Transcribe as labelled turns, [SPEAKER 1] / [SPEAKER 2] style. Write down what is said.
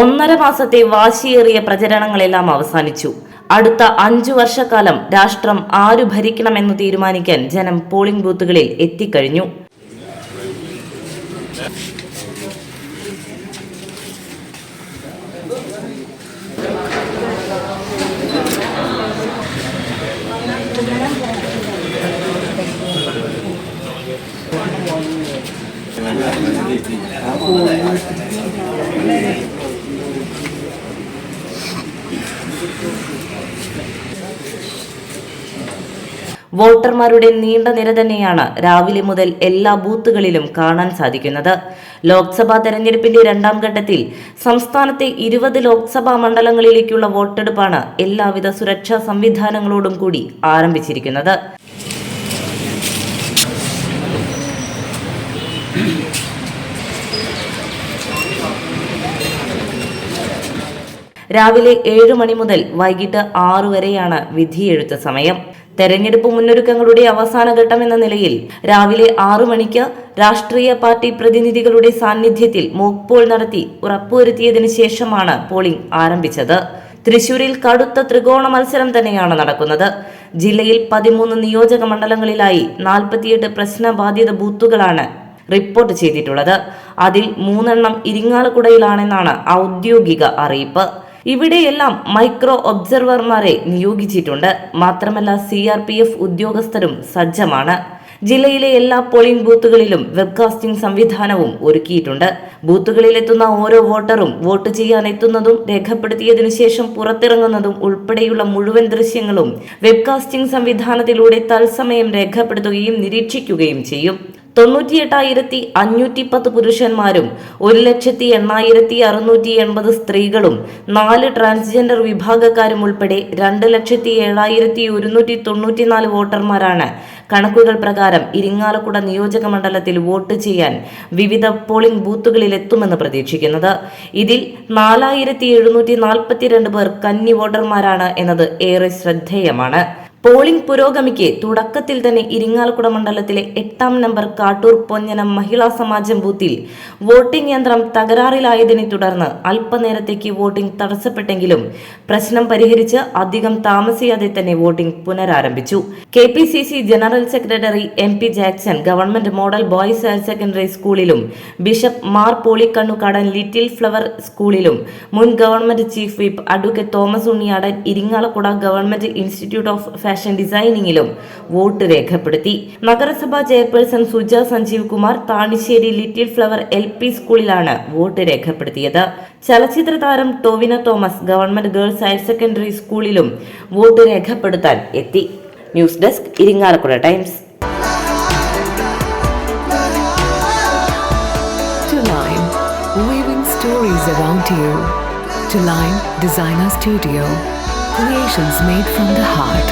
[SPEAKER 1] ഒന്നര മാസത്തെ വാശിയേറിയ പ്രചരണങ്ങളെല്ലാം അവസാനിച്ചു. അടുത്ത അഞ്ചു വർഷക്കാലം രാഷ്ട്രം ആരു ഭരിക്കണമെന്ന് തീരുമാനിക്കാൻ ജനം പോളിംഗ് ബൂത്തുകളിൽ എത്തിക്കഴിഞ്ഞു. വോട്ടർമാരുടെ നീണ്ട നിര തന്നെയാണ് രാവിലെ മുതൽ എല്ലാ ബൂത്തുകളിലും കാണാൻ സാധിക്കുന്നത്. ലോക്സഭാ തെരഞ്ഞെടുപ്പിന്റെ രണ്ടാം ഘട്ടത്തിൽ സംസ്ഥാനത്തെ ഇരുപത് ലോക്സഭാ മണ്ഡലങ്ങളിലേക്കുള്ള വോട്ടെടുപ്പാണ് എല്ലാവിധ സുരക്ഷാ സംവിധാനങ്ങളോടും കൂടി ആരംഭിച്ചിരിക്കുന്നത്. രാവിലെ ഏഴ് മണി മുതൽ വൈകിട്ട് ആറു വരെയാണ് വിധിയെഴുത്ത സമയം. തെരഞ്ഞെടുപ്പ് മുന്നൊരുക്കങ്ങളുടെ അവസാന ഘട്ടം എന്ന നിലയിൽ രാവിലെ ആറു മണിക്ക് രാഷ്ട്രീയ പാർട്ടി പ്രതിനിധികളുടെ സാന്നിധ്യത്തിൽ മോക്ക് പോൾ നടത്തി ഉറപ്പുവരുത്തിയതിനു ശേഷമാണ് പോളിംഗ് ആരംഭിച്ചത്. തൃശൂരിൽ കടുത്ത ത്രികോണ മത്സരം തന്നെയാണ് നടക്കുന്നത്. ജില്ലയിൽ പതിമൂന്ന് നിയോജക മണ്ഡലങ്ങളിലായി നാൽപ്പത്തിയെട്ട് പ്രശ്നബാധിത ബൂത്തുകളാണ് റിപ്പോർട്ട് ചെയ്തിട്ടുള്ളത്. അതിൽ മൂന്നെണ്ണം ഇരിങ്ങാലക്കുടയിലാണെന്നാണ് ഔദ്യോഗിക അറിയിപ്പ്. ഇവിടെയെല്ലാം മൈക്രോ ഒബ്സർവർമാരെ നിയോഗിച്ചിട്ടുണ്ട്. മാത്രമല്ല സി ആർ പി എഫ് ഉദ്യോഗസ്ഥരും സജ്ജമാണ്. ജില്ലയിലെ എല്ലാ പോളിംഗ് ബൂത്തുകളിലും വെബ്കാസ്റ്റിംഗ് സംവിധാനവും ഒരുക്കിയിട്ടുണ്ട്. ബൂത്തുകളിലെത്തുന്ന ഓരോ വോട്ടറും വോട്ട് ചെയ്യാൻ എത്തുന്നതും രേഖപ്പെടുത്തിയതിനു ശേഷം പുറത്തിറങ്ങുന്നതും ഉൾപ്പെടെയുള്ള മുഴുവൻ ദൃശ്യങ്ങളും വെബ്കാസ്റ്റിംഗ് സംവിധാനത്തിലൂടെ തത്സമയം രേഖപ്പെടുത്തുകയും നിരീക്ഷിക്കുകയും ചെയ്യും. തൊണ്ണൂറ്റിയെട്ടായിരത്തി അഞ്ഞൂറ്റി പത്ത് പുരുഷന്മാരും ഒരു ലക്ഷത്തി എണ്ണായിരത്തി അറുന്നൂറ്റി എൺപത് സ്ത്രീകളും നാല് ട്രാൻസ്ജെൻഡർ വിഭാഗക്കാരും ഉൾപ്പെടെ രണ്ട് ലക്ഷത്തി ഏഴായിരത്തി ഒരുന്നൂറ്റി തൊണ്ണൂറ്റിനാല് വോട്ടർമാരാണ്. കണക്കുകൾ പ്രകാരം ഇരിങ്ങാലക്കുട നിയോജക മണ്ഡലത്തിൽ വോട്ട് ചെയ്യാൻ വിവിധ പോളിംഗ് ബൂത്തുകളിൽ എത്തുമെന്ന് പ്രതീക്ഷിക്കുന്നത്. ഇതിൽ നാലായിരത്തി എഴുന്നൂറ്റി നാൽപ്പത്തിരണ്ട് പേർ കന്നി വോട്ടർമാരാണ് എന്നത് ഏറെ ശ്രദ്ധേയമാണ്. പോളിംഗ് പുരോഗമിക്ക് തുടക്കത്തിൽ തന്നെ ഇരിങ്ങാലക്കുട മണ്ഡലത്തിലെ എട്ടാം നമ്പർ കാട്ടൂർ പൊന്നനം മഹിളാ സമാജം ബൂത്തിൽ വോട്ടിംഗ് യന്ത്രം തകരാറിലായതിനെ തുടർന്ന് അല്പനേരത്തേക്ക് വോട്ടിംഗ് തടസ്സപ്പെട്ടെങ്കിലും പ്രശ്നം പരിഹരിച്ച് അധികം താമസിയാതെ തന്നെ വോട്ടിംഗ് പുനരാരംഭിച്ചു. K general secretary M P Jackson government model boys higher secondary സ്കൂളിലും bishop Mar Polikkannukadan little flower സ്കൂളിലും മുൻ government chief whip advocate Thomas Unniyadan Irinjalakuda government institute of fashion ഡിസൈനിങ്ങിലും vote രേഖപ്പെടുത്തി. നഗരസഭാ chairperson Suja Sanjeev Kumar Thanissery little flower L P സ്കൂളിലാണ് vote രേഖപ്പെടുത്തിയത്. ചലച്ചിത്ര താരം Tovino Thomas government girls higher secondary സ്കൂളിലും vote രേഖപ്പെടുത്താൻ എത്തി. News desk Irinjalakuda times.
[SPEAKER 2] Stories around you. To Lime Designer Studio, creations made from the heart.